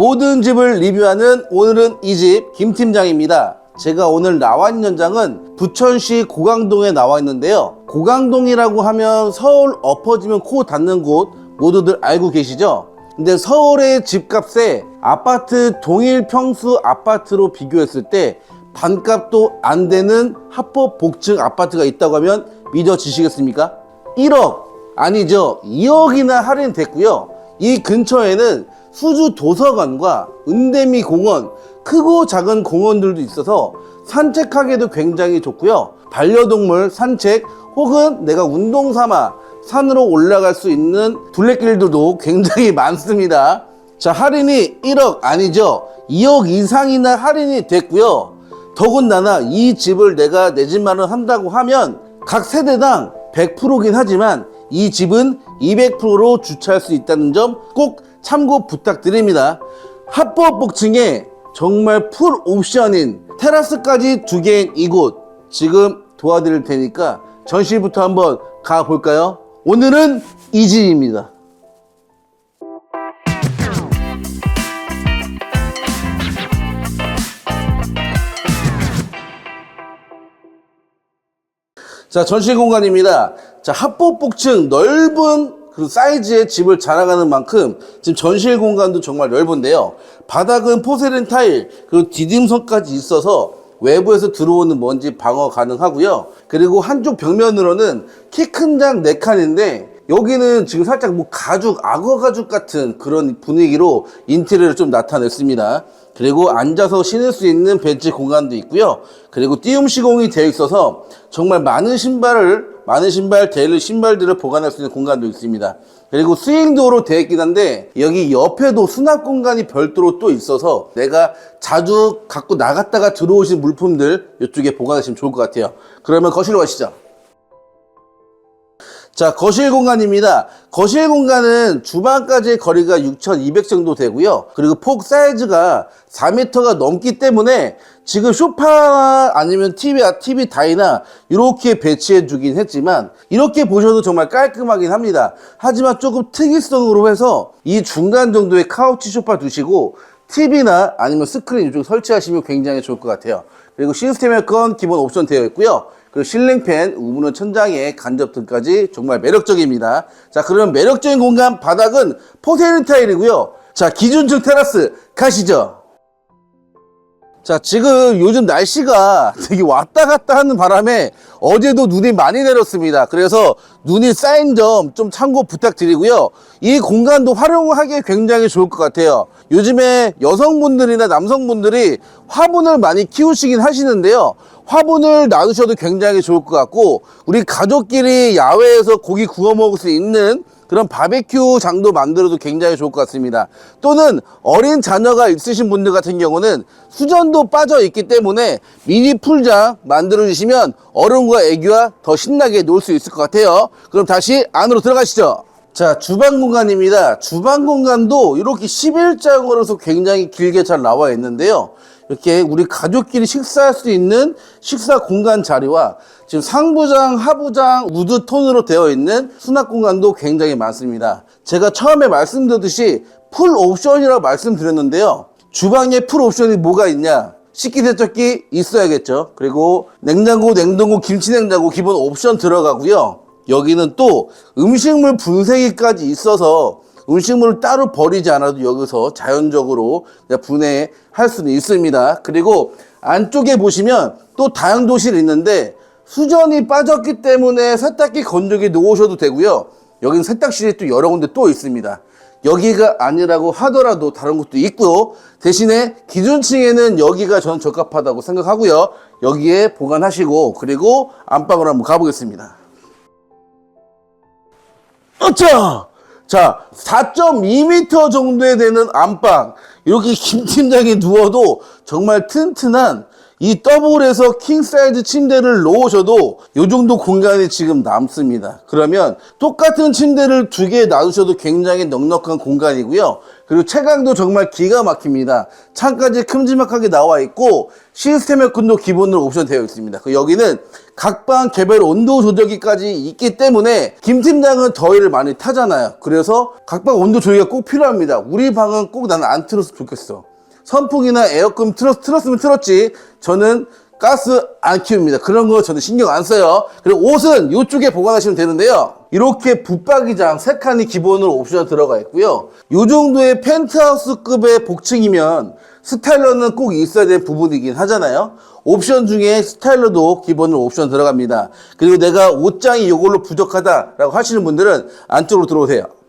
모든 집을 리뷰하는 오늘은 이 집 김팀장입니다. 제가 오늘 나와 있는 현장은 부천시 고강동에 나와 있는데요. 고강동이라고 하면 서울 엎어지면 코 닿는 곳 모두들 알고 계시죠? 근데 서울의 집값에 아파트 동일 평수 아파트로 비교했을 때 반값도 안 되는 합법 복층 아파트가 있다고 하면 믿어지시겠습니까? 1억 아니죠 2억이나 할인됐고요 이 근처에는 수주 도서관과 은대미 공원 크고 작은 공원들도 있어서 산책하기도 굉장히 좋고요. 반려동물 산책 혹은 내가 운동 삼아 산으로 올라갈 수 있는 둘레길들도 굉장히 많습니다. 자 할인이 1억 아니죠? 2억 이상이나 할인이 됐고요. 더군다나 이 집을 내가 내 집만을 한다고 하면 각 세대당 100%긴 하지만 이 집은 200%로 주차할 수 있다는 점 꼭 참고 부탁드립니다. 합법 복층에 정말 풀 옵션인 테라스까지 두 개인 이곳 지금 도와드릴 테니까 전시부터 한번 가볼까요? 오늘은 이 집입니다. 자, 전시 공간입니다. 자, 합법 복층 넓은 그 사이즈의 집을 자랑하는 만큼 지금 전실 공간도 정말 넓은데요. 바닥은 포세린 타일, 그리고 디딤선까지 있어서 외부에서 들어오는 먼지 방어 가능하고요. 그리고 한쪽 벽면으로는 키 큰 장 4칸인데 여기는 지금 살짝 뭐 가죽, 악어 가죽 같은 그런 분위기로 인테리어를 좀 나타냈습니다. 그리고 앉아서 신을 수 있는 벤치 공간도 있고요. 그리고 띄움 시공이 되어 있어서 정말 많은 신발을 많은 신발, 데일리 신발들을 보관할 수 있는 공간도 있습니다. 그리고 스윙도어로 되어 있긴 한데 여기 옆에도 수납 공간이 별도로 또 있어서 내가 자주 갖고 나갔다가 들어오신 물품들 이쪽에 보관하시면 좋을 것 같아요. 그러면 거실로 가시죠. 자, 거실 공간입니다. 거실 공간은 주방까지의 거리가 6,200 정도 되고요. 그리고 폭 사이즈가 4m가 넘기 때문에 지금 소파 아니면 TV, TV 다이나 이렇게 배치해 주긴 했지만 이렇게 보셔도 정말 깔끔하긴 합니다. 하지만 조금 특이성으로 해서 이 중간 정도의 카우치 소파 두시고 TV나 아니면 스크린 이쪽 설치하시면 굉장히 좋을 것 같아요. 그리고 시스템 에어컨 기본 옵션 되어 있고요. 그리고 실링팬, 우무는 천장에 간접 등까지 정말 매력적입니다. 자, 그러면 매력적인 공간 바닥은 포세린 타일이고요. 자, 기준층 테라스 가시죠. 자, 지금 요즘 날씨가 되게 왔다 갔다 하는 바람에 어제도 눈이 많이 내렸습니다. 그래서 눈이 쌓인 점 좀 참고 부탁드리고요. 이 공간도 활용하기 굉장히 좋을 것 같아요. 요즘에 여성분들이나 남성분들이 화분을 많이 키우시긴 하시는데요. 화분을 놔두셔도 굉장히 좋을 것 같고, 우리 가족끼리 야외에서 고기 구워 먹을 수 있는 그런 바베큐 장도 만들어도 굉장히 좋을 것 같습니다. 또는 어린 자녀가 있으신 분들 같은 경우는 수전도 빠져 있기 때문에 미니 풀장 만들어 주시면 어른과 애기와 더 신나게 놀 수 있을 것 같아요. 그럼 다시 안으로 들어가시죠. 자, 주방 공간입니다. 주방 공간도 이렇게 11장으로서 굉장히 길게 잘 나와 있는데요. 이렇게 우리 가족끼리 식사할 수 있는 식사 공간 자리와 지금 상부장, 하부장, 우드 톤으로 되어 있는 수납 공간도 굉장히 많습니다. 제가 처음에 말씀드렸듯이 풀 옵션이라고 말씀드렸는데요. 주방에 풀 옵션이 뭐가 있냐? 식기 세척기 있어야겠죠. 그리고 냉장고, 냉동고, 김치냉장고 기본 옵션 들어가고요. 여기는 또 음식물 분쇄기까지 있어서 음식물을 따로 버리지 않아도 여기서 자연적으로 분해할 수는 있습니다. 그리고 안쪽에 보시면 또 다용도실이 있는데 수전이 빠졌기 때문에 세탁기 건조기 놓으셔도 되고요. 여기는 세탁실이 또 여러 군데 또 있습니다. 여기가 아니라고 하더라도 다른 곳도 있고요. 대신에 기준층에는 여기가 저는 적합하다고 생각하고요. 여기에 보관하시고 그리고 안방으로 한번 가보겠습니다. 어짜! 자, 4.2m 정도에 되는 안방. 이렇게 김 팀장이 누워도 정말 튼튼한 이 더블에서 킹 사이즈 침대를 놓으셔도 이 정도 공간이 지금 남습니다. 그러면 똑같은 침대를 두 개 놔두셔도 굉장히 넉넉한 공간이고요. 그리고 채광도 정말 기가 막힙니다. 창까지 큼지막하게 나와 있고 시스템 에어컨도 기본으로 옵션 되어 있습니다. 그 여기는 각방 개별 온도 조절기까지 있기 때문에 김 팀장은 더위를 많이 타잖아요. 그래서 각방 온도 조절기가 꼭 필요합니다. 우리 방은 꼭 나는 안 틀었으면 좋겠어. 선풍이나 에어컨 틀었, 틀었으면 틀었지. 저는 가스 안 키웁니다. 그런 거 저는 신경 안 써요. 그리고 옷은 이쪽에 보관하시면 되는데요. 이렇게 붙박이장 세 칸이 기본으로 옵션 들어가 있고요. 이 정도의 펜트하우스급의 복층이면 스타일러는 꼭 있어야 될 부분이긴 하잖아요. 옵션 중에 스타일러도 기본으로 옵션 들어갑니다. 그리고 내가 옷장이 이걸로 부족하다라고 하시는 분들은 안쪽으로 들어오세요.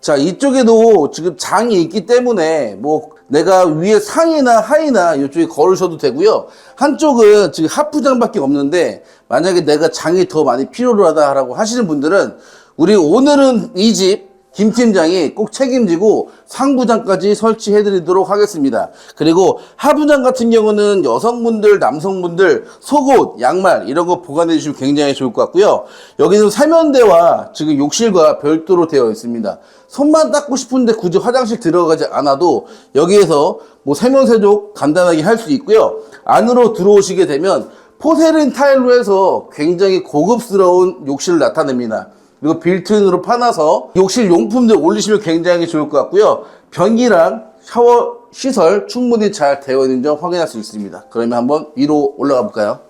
자, 이쪽에도 지금 장이 있기 때문에 뭐 내가 위에 상이나 하이나 이쪽에 걸으셔도 되고요. 한쪽은 지금 하프장밖에 없는데 만약에 내가 장이 더 많이 필요로 하다라고 하시는 분들은 우리 오늘은 이집 김 팀장이 꼭 책임지고 상부장까지 설치해 드리도록 하겠습니다. 그리고 하부장 같은 경우는 여성분들, 남성분들 속옷, 양말 이런 거 보관해 주시면 굉장히 좋을 것 같고요. 여기는 세면대와 지금 욕실과 별도로 되어 있습니다. 손만 닦고 싶은데 굳이 화장실 들어가지 않아도 여기에서 뭐 세면 세족 간단하게 할 수 있고요. 안으로 들어오시게 되면 포세린 타일로 해서 굉장히 고급스러운 욕실을 나타냅니다. 그리고 빌트인으로 파놔서 욕실 용품들 올리시면 굉장히 좋을 것 같고요. 변기랑 샤워 시설 충분히 잘 되어 있는 점 확인할 수 있습니다. 그러면 한번 위로 올라가 볼까요?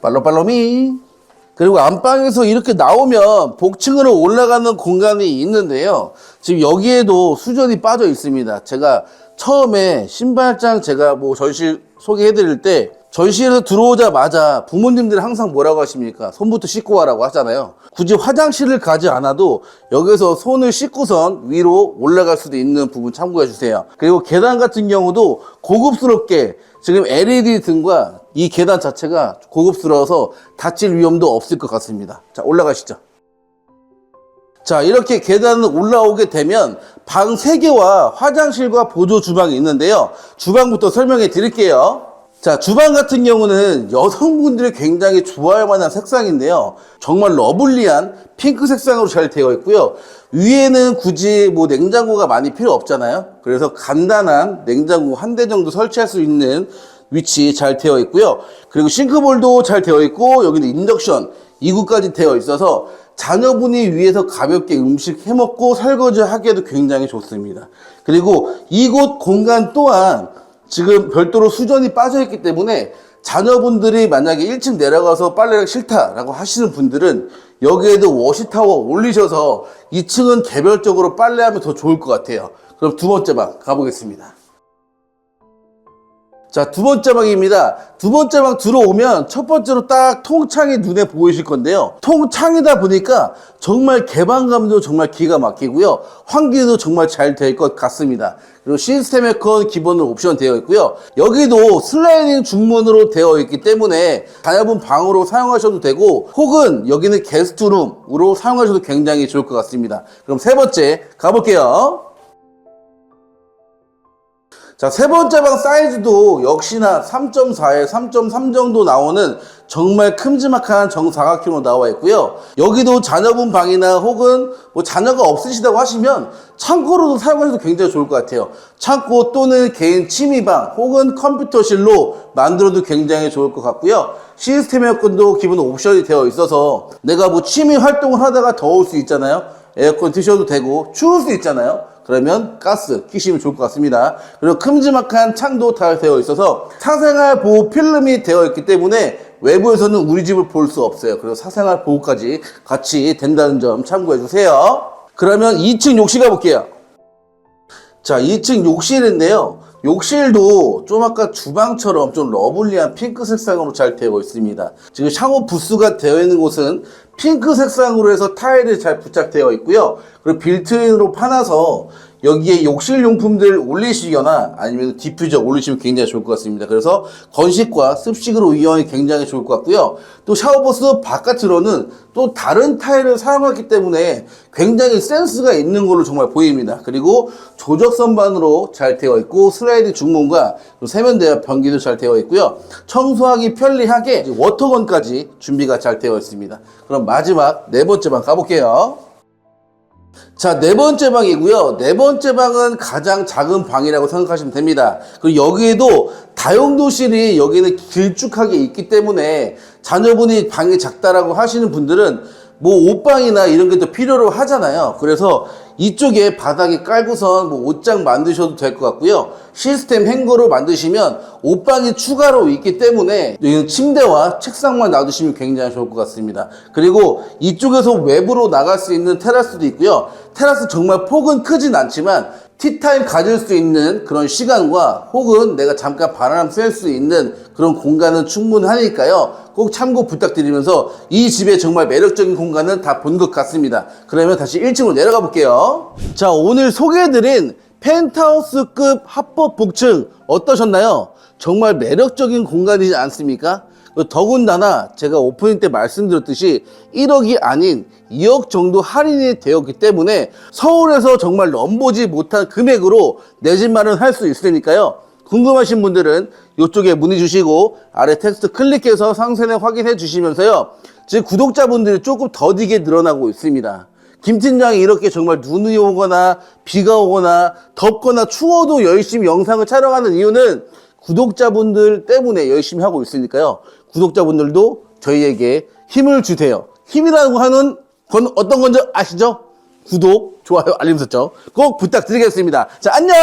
팔로팔로미. 그리고 안방에서 이렇게 나오면 복층으로 올라가는 공간이 있는데요. 지금 여기에도 수전이 빠져 있습니다. 제가 처음에 신발장 제가 뭐 전시 소개해 드릴 때 전시에서 들어오자마자 부모님들이 항상 뭐라고 하십니까? 손부터 씻고 와라고 하잖아요. 굳이 화장실을 가지 않아도 여기서 손을 씻고선 위로 올라갈 수도 있는 부분 참고해 주세요. 그리고 계단 같은 경우도 고급스럽게 지금 LED 등과 이 계단 자체가 고급스러워서 다칠 위험도 없을 것 같습니다. 자, 올라가시죠. 자, 이렇게 계단을 올라오게 되면 방 3개와 화장실과 보조 주방이 있는데요. 주방부터 설명해 드릴게요. 자, 주방 같은 경우는 여성분들이 굉장히 좋아할 만한 색상인데요. 정말 러블리한 핑크 색상으로 잘 되어 있고요. 위에는 굳이 뭐 냉장고가 많이 필요 없잖아요. 그래서 간단한 냉장고 한 대 정도 설치할 수 있는 위치 잘 되어 있고요. 그리고 싱크볼도 잘 되어 있고 여기는 인덕션 2구까지 되어 있어서 자녀분이 위에서 가볍게 음식 해먹고 설거지 하기에도 굉장히 좋습니다. 그리고 이곳 공간 또한 지금 별도로 수전이 빠져 있기 때문에 자녀분들이 만약에 1층 내려가서 빨래가 싫다라고 하시는 분들은 여기에도 워시타워 올리셔서 2층은 개별적으로 빨래하면 더 좋을 것 같아요. 그럼 두 번째 방 가보겠습니다. 자, 두 번째 방입니다. 두 번째 방 들어오면 첫 번째로 딱 통창이 눈에 보이실 건데요. 통창이다 보니까 정말 개방감도 정말 기가 막히고요. 환기도 정말 잘 될 것 같습니다. 그리고 시스템 에어컨 기본으로 옵션 되어 있고요. 여기도 슬라이딩 중문으로 되어 있기 때문에 자녀분 방으로 사용하셔도 되고 혹은 여기는 게스트룸으로 사용하셔도 굉장히 좋을 것 같습니다. 그럼 세 번째 가볼게요. 자, 세 번째 방 사이즈도 역시나 3.4에 3.3 정도 나오는 정말 큼지막한 정사각형으로 나와 있고요. 여기도 자녀분 방이나 혹은 뭐 자녀가 없으시다고 하시면 창고로도 사용하셔도 굉장히 좋을 것 같아요. 창고 또는 개인 취미방 혹은 컴퓨터실로 만들어도 굉장히 좋을 것 같고요. 시스템 에어컨도 기본 옵션이 되어 있어서 내가 뭐 취미 활동을 하다가 더울 수 있잖아요. 에어컨 트셔도 되고 추울 수 있잖아요. 그러면 가스 끼시면 좋을 것 같습니다. 그리고 큼지막한 창도 다 되어 있어서 사생활 보호 필름이 되어 있기 때문에 외부에서는 우리 집을 볼 수 없어요. 그리고 사생활 보호까지 같이 된다는 점 참고해 주세요. 그러면 2층 욕실 가볼게요. 자, 2층 욕실인데요. 욕실도 좀 아까 주방처럼 좀 러블리한 핑크 색상으로 잘 되어 있습니다. 지금 샤워 부스가 되어 있는 곳은 핑크 색상으로 해서 타일이 잘 부착되어 있고요. 그리고 빌트인으로 파놔서 여기에 욕실 용품들 올리시거나 아니면 디퓨저 올리시면 굉장히 좋을 것 같습니다. 그래서 건식과 습식으로 이용하기 굉장히 좋을 것 같고요. 또 샤워버스 바깥으로는 또 다른 타일을 사용했기 때문에 굉장히 센스가 있는 걸로 정말 보입니다. 그리고 조적 선반으로 잘 되어 있고 슬라이드 중문과 또 세면대와 변기도 잘 되어 있고요. 청소하기 편리하게 워터건까지 준비가 잘 되어 있습니다. 그럼 마지막 네 번째 방 가볼게요. 자, 네 번째 방이고요. 네 번째 방은 가장 작은 방이라고 생각하시면 됩니다. 그리고 여기에도 다용도실이 여기는 길쭉하게 있기 때문에 자녀분이 방이 작다라고 하시는 분들은 뭐 옷방이나 이런 게 또 필요로 하잖아요. 그래서 이쪽에 바닥에 깔고선 뭐 옷장 만드셔도 될 것 같고요. 시스템 행거로 만드시면 옷방이 추가로 있기 때문에 침대와 책상만 놔두시면 굉장히 좋을 것 같습니다. 그리고 이쪽에서 외부로 나갈 수 있는 테라스도 있고요. 테라스 정말 폭은 크진 않지만 티타임 가질 수 있는 그런 시간과 혹은 내가 잠깐 바람 쐴 수 있는 그런 공간은 충분하니까요. 꼭 참고 부탁드리면서 이 집의 정말 매력적인 공간은 다 본 것 같습니다. 그러면 다시 1층으로 내려가 볼게요. 자, 오늘 소개해드린 펜트하우스급 합법 복층 어떠셨나요? 정말 매력적인 공간이지 않습니까? 그 더군다나 제가 오프닝 때 말씀드렸듯이 1억이 아닌 2억 정도 할인이 되었기 때문에 서울에서 정말 넘보지 못한 금액으로 내 집 마련 할 수 있으니까요. 궁금하신 분들은 이쪽에 문의 주시고 아래 텍스트 클릭해서 상세내 확인해 주시면서요. 지금 구독자분들이 조금 더디게 늘어나고 있습니다. 김 팀장이 이렇게 정말 눈이 오거나 비가 오거나 덥거나 추워도 열심히 영상을 촬영하는 이유는 구독자분들 때문에 열심히 하고 있으니까요. 구독자분들도 저희에게 힘을 주세요. 힘이라고 하는 건 어떤 건지 아시죠? 구독, 좋아요, 알림 설정 꼭 부탁드리겠습니다. 자, 안녕!